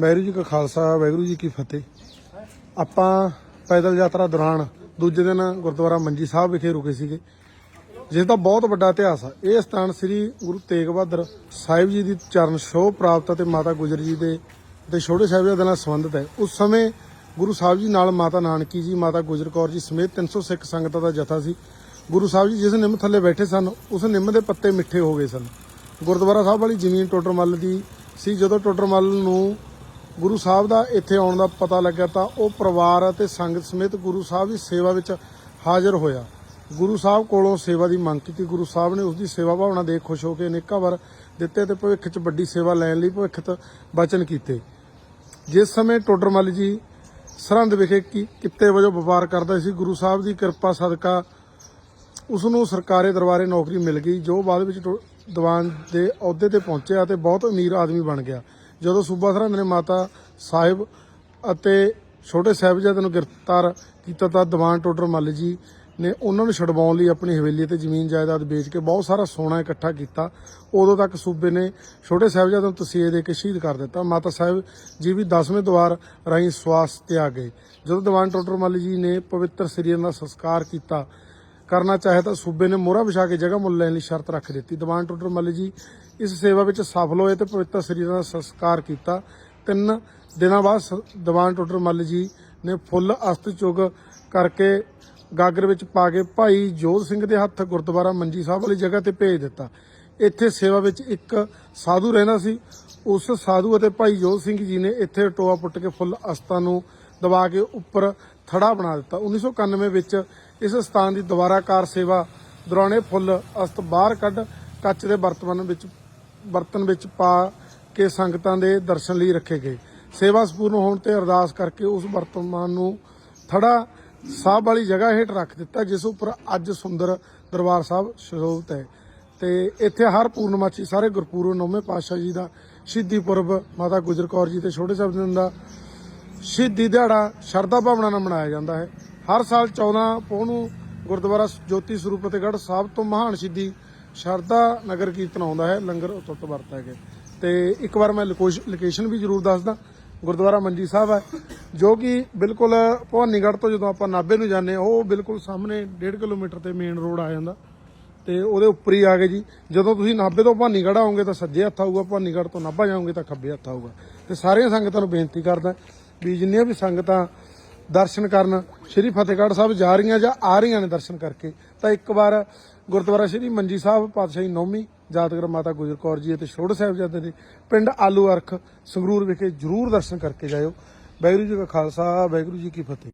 ਵਾਹਿਗੁਰੂ ਜੀ ਕਾ ਖਾਲਸਾ, ਵਾਹਿਗੁਰੂ ਜੀ ਕੀ ਫਤਿਹ। ਆਪਾਂ ਪੈਦਲ ਯਾਤਰਾ ਦੌਰਾਨ ਦੂਜੇ ਦਿਨ ਗੁਰਦੁਆਰਾ ਮੰਜੀ ਸਾਹਿਬ ਵਿਖੇ ਰੁਕੇ ਸੀਗੇ, ਜਿਸ ਦਾ ਬਹੁਤ ਵੱਡਾ ਇਤਿਹਾਸ ਆ। ਇਹ ਸਥਾਨ ਸ੍ਰੀ ਗੁਰੂ ਤੇਗ ਬਹਾਦਰ ਸਾਹਿਬ ਜੀ ਦੀ ਚਰਨ ਛੋਹ ਪ੍ਰਾਪਤ ਅਤੇ ਮਾਤਾ ਗੁਜਰ ਜੀ ਦੇ ਤੇ ਛੋਟੇ ਸਾਹਿਬਜ਼ਾਦੇ ਨਾਲ ਸੰਬੰਧਿਤ ਹੈ ਉਸ ਸਮੇਂ ਗੁਰੂ ਸਾਹਿਬ ਜੀ ਨਾਲ ਮਾਤਾ ਨਾਨਕੀ ਜੀ, ਮਾਤਾ ਗੁਜਰ ਕੌਰ ਜੀ ਸਮੇਤ 300 ਸਿੱਖ ਸੰਗਤਾਂ ਦਾ ਜਥਾ ਸੀ। ਗੁਰੂ ਸਾਹਿਬ ਜੀ ਜਿਸ ਨਿੰਮ ਥੱਲੇ ਬੈਠੇ ਸਨ, ਉਸ ਨਿੰਮ ਦੇ ਪੱਤੇ ਮਿੱਠੇ ਹੋ ਗਏ ਸਨ। ਗੁਰਦੁਆਰਾ ਸਾਹਿਬ ਵਾਲੀ ਜ਼ਮੀਨ ਟੋਡਰਮੱਲ ਦੀ ਸੀ। ਜਦੋਂ ਟੋਡਰਮੱਲ ਨੂੰ ਗੁਰੂ ਸਾਹਿਬ ਦਾ ਇੱਥੇ ਆਉਣ ਦਾ ਪਤਾ ਲੱਗਾ ਤਾਂ ਉਹ ਪਰਿਵਾਰ ਅਤੇ ਸੰਗਤ ਸਮੇਤ ਗੁਰੂ ਸਾਹਿਬ ਦੀ ਸੇਵਾ ਵਿੱਚ ਹਾਜ਼ਰ ਹੋਇਆ। ਗੁਰੂ ਸਾਹਿਬ ਕੋਲੋਂ ਸੇਵਾ ਦੀ ਮੰਗ ਕੀਤੀ। ਗੁਰੂ ਸਾਹਿਬ ਨੇ ਉਸ ਦੀ ਸੇਵਾ ਭਾਵਨਾ ਦੇਖ ਖੁਸ਼ ਹੋ ਕੇ ਅਨੇਕਾਂ ਵਾਰ ਦਿੱਤੇ ਤੇ ਭਵਿੱਖ 'ਚ ਵੱਡੀ ਸੇਵਾ ਲੈਣ ਲਈ ਭਵਿੱਖਤ ਬਚਨ ਕੀਤੇ। ਜਿਸ ਸਮੇਂ ਟੋਡਰਮਲ ਜੀ ਸਰਹੰਦ ਵਿਖੇ ਕੀ- ਕਿੱਤੇ ਵਜੋਂ ਵਪਾਰ ਕਰਦਾ ਸੀ, ਗੁਰੂ ਸਾਹਿਬ ਦੀ ਕਿਰਪਾ ਸਦਕਾ ਉਸ ਨੂੰ ਸਰਕਾਰੀ ਦਰਬਾਰੇ ਨੌਕਰੀ ਮਿਲ ਗਈ, ਜੋ ਬਾਅਦ ਵਿੱਚ ਟੋ- ਦੀਵਾਨ ਦੇ ਅਹੁਦੇ ਤੇ ਪਹੁੰਚਿਆ ਤੇ ਬਹੁਤ ਅਮੀਰ ਆਦਮੀ ਬਣ ਗਿਆ। ਜਦੋਂ ਸੂਬਾ ਸਰਹੰਦ ਨੇ ਮਾਤਾ ਸਾਹਿਬ ਅਤੇ ਛੋਟੇ ਸਾਹਿਬਜ਼ਾਦੇ ਨੂੰ ਗ੍ਰਿਫਤਾਰ ਕੀਤਾ ਤਾਂ ਦੀਵਾਨ ਟੋਡਰ ਮੱਲ ਜੀ ਨੇ ਉਹਨਾਂ ਨੂੰ ਛਡਵਾਉਣ ਲਈ ਆਪਣੀ ਹਵੇਲੀ ਤੇ ਜ਼ਮੀਨ ਜਾਇਦਾਦ ਵੇਚ ਕੇ ਬਹੁਤ ਸਾਰਾ ਸੋਨਾ ਇਕੱਠਾ ਕੀਤਾ। ਉਦੋਂ ਤੱਕ ਸੂਬੇ ਨੇ ਛੋਟੇ ਸਾਹਿਬਜ਼ਾਦੇ ਨੂੰ ਤਸੀਹੇ ਦੇ ਕੇ ਸ਼ਹੀਦ ਕਰ ਦਿੱਤਾ। ਮਾਤਾ ਸਾਹਿਬ ਜੀ ਵੀ 10ਵੇਂ ਦਵਾਰ ਰਾਹੀਂ ਸਵਾਸ ਤੇ ਆ ਗਏ। ਜਦੋਂ ਦੀਵਾਨ ਟੋਡਰ ਮੱਲ ਜੀ ਨੇ ਪਵਿੱਤਰ ਸਰੀਰ ਦਾ ਸੰਸਕਾਰ ਕੀਤਾ ਕਰਨਾ ਚਾਹੇ ਤਾਂ ਸੂਬੇ ਨੇ ਮੋਹਰਾ ਵਿਛਾ ਕੇ ਜਗ੍ਹਾ ਮੁੱਲ ਲੈਣ ਲਈ ਸ਼ਰਤ ਰੱਖ ਦਿੱਤੀ। ਦੀਵਾਨ ਟੁੱਟਰ ਮੱਲ ਜੀ, ਇਸ ਸੇਵਾ ਵਿੱਚ ਸਫਲ ਹੋਏ ਤੇ ਪਵਿੱਤਰ ਸਰੀਰਾਂ ਦਾ ਸੰਸਕਾਰ ਕੀਤਾ। ਤਿੰਨ ਦਿਨਾਂ ਬਾਅਦ ਸ- ਦੀਵਾਨ ਟੁੱਟਰ ਮੱਲ ਜੀ ਨੇ ਫੁੱਲ ਅਸਤ ਚੁਗ ਕਰਕੇ ਗਾਗਰ ਵਿੱਚ ਪਾ ਕੇ ਭਾਈ ਜੋਧ ਸਿੰਘ ਦੇ ਹੱਥ ਗੁਰਦੁਆਰਾ ਮੰਜੀ ਸਾਹਿਬ ਵਾਲੀ ਜਗ੍ਹਾ ਤੇ ਭੇਜ ਦਿੱਤਾ। ਇੱਥੇ ਸੇਵਾ ਵਿੱਚ ਇੱਕ ਸਾਧੂ ਰਹਿੰਦਾ ਸੀ। ਉਸ ਸਾਧੂ ਅਤੇ ਭਾਈ ਜੋਧ ਸਿੰਘ ਜੀ ਨੇ ਇੱਥੇ ਟੋਆ ਪੁੱਟ ਕੇ ਫੁੱਲ ਅਸਤਾਂ ਨੂੰ ਦਬਾ ਕੇ ਉੱਪਰ ਥੜਾ ਬਣਾ ਦਿੱਤਾ। 1991 ਵਿੱਚ ਇਸ ਸਥਾਨ ਦੀ ਦੁਬਾਰਾ ਕਾਰ ਸੇਵਾ ਦੌਰਾਨ ਫੁੱਲ ਅਸਤ ਬਾਹਰ ਕੱਢ ਕੱਚ ਦੇ ਬਰਤਨ ਵਿੱਚ ਬਰਤਨ ਵਿੱਚ ਪਾ ਕੇ ਸੰਗਤਾਂ ਦੇ ਦਰਸ਼ਨ ਲਈ ਰੱਖੇ ਗਏ। ਸੇਵਾ ਸੰਪੂਰਨ ਹੋਣ ਤੇ ਅਰਦਾਸ ਕਰਕੇ ਉਸ ਵਰਤਮਾਨ ਨੂੰ ਥੜਾ ਸਾਹਿਬ ਵਾਲੀ ਜਗ੍ਹਾ ਹੇਠ ਰੱਖ ਦਿੱਤਾ, ਜਿਸ ਉੱਪਰ ਅੱਜ ਸੁੰਦਰ ਦਰਬਾਰ ਸਾਹਿਬ ਸ਼ੋਭਤ ਹੈ। ਤੇ ਇੱਥੇ ਹਰ ਪੂਰਨਮਾਸ਼ੀ ਸਾਰੇ ਗੁਰਪੁਰਬ, ਨੌਵੇਂ ਪਾਤਸ਼ਾਹ ਜੀ ਦਾ ਸ਼ਹੀਦੀ ਪੁਰਬ, ਮਾਤਾ ਗੁਜਰ ਕੌਰ ਜੀ ਤੇ ਛੋਟੇ ਸਾਹਿਬ ਦਾ ਸ਼ਹੀਦੀ ਦਿਹਾੜਾ ਸ਼ਰਧਾ ਭਾਵਨਾ ਨਾਲ ਮਨਾਇਆ ਜਾਂਦਾ ਹੈ। ਹਰ ਸਾਲ 14 ਪੋਹ ਨੂੰ ਗੁਰਦੁਆਰਾ ਜੋਤੀ ਸਰੂਪ ਫਤਿਹਗੜ੍ਹ ਸਾਹਿਬ ਤੋਂ ਮਹਾਨ ਸ਼ਹੀਦੀ ਸ਼ਰਧਾ ਨਗਰ ਕੀਰਤਨ ਆਉਂਦਾ ਹੈ। ਲੰਗਰ ਟੁੱਟ ਵਰਤਿਆ ਗਿਆ ਤੇ ਇੱਕ ਵਾਰ ਮੈਂ ਲੋਕੇਸ਼ਨ ਵੀ ਜ਼ਰੂਰ ਦੱਸਦਾ। ਗੁਰਦੁਆਰਾ ਮੰਜੀ ਸਾਹਿਬ ਹੈ, ਜੋ ਕਿ ਬਿਲਕੁਲ ਭਵਾਨੀਗੜ੍ਹ ਤੋਂ ਜਦੋਂ ਆਪਾਂ ਨਾਭੇ ਨੂੰ ਜਾਂਦੇ ਹਾਂ, ਉਹ ਬਿਲਕੁਲ ਸਾਹਮਣੇ 1.5 ਕਿਲੋਮੀਟਰ ਤੇ ਮੇਨ ਰੋਡ ਆ ਜਾਂਦਾ। ਤੇ ਉਹਦੇ ਉੱਪਰ ਹੀ ਆ ਗਏ ਜੀ। ਜਦੋਂ ਤੁਸੀਂ ਨਾਭੇ ਤੋਂ ਭਵਾਨੀਗੜ੍ਹ ਆਓਗੇ ਤਾਂ ਸੱਜੇ ਹੱਥ ਆਊਗਾ, ਭਵਾਨੀਗੜ੍ਹ ਤੋਂ ਨਾਭਾ ਜਾਓਗੇ ਤਾਂ ਖੱਬੇ ਹੱਥ ਆਊਗਾ। ਤੇ ਸਾਰੀਆਂ ਸੰਗਤਾਂ ਨੂੰ ਬੇਨਤੀ ਕਰਦਾ ਵੀ ਜਿੰਨੀਆਂ ਵੀ ਸੰਗਤਾਂ ਦਰਸ਼ਨ ਕਰਨ, ਸ਼੍ਰੀ ਫਤਿਹਗੜ੍ਹ ਸਾਹਿਬ ਜਾ ਰਹੀਆਂ ਜਾਂ ਆ ਰਹੀਆਂ ਨੇ ਦਰਸ਼ਨ ਕਰਕੇ, ਤਾਂ ਇੱਕ ਵਾਰ ਗੁਰਦੁਆਰਾ ਸ਼੍ਰੀ ਮੰਜੀ ਸਾਹਿਬ ਪਾਤਸ਼ਾਹੀ ਨੌਵੀਂ ਯਾਦਗਾਰ ਮਾਤਾ ਗੁਜਰ ਕੌਰ ਜੀ ਅਤੇ ਛੋਟੇ ਸਾਹਿਬਜ਼ਾਦੇ ਦੇ ਪਿੰਡ ਆਲੂ ਅਰਖ ਸੰਗਰੂਰ ਵਿਖੇ ਜਰੂਰ ਦਰਸ਼ਨ ਕਰਕੇ ਜਾਇਓ। ਵਾਹਿਗੁਰੂ ਜੀ ਕਾ ਖਾਲਸਾ, ਵਾਹਿਗੁਰੂ ਜੀ ਕੀ ਫਤਿਹ।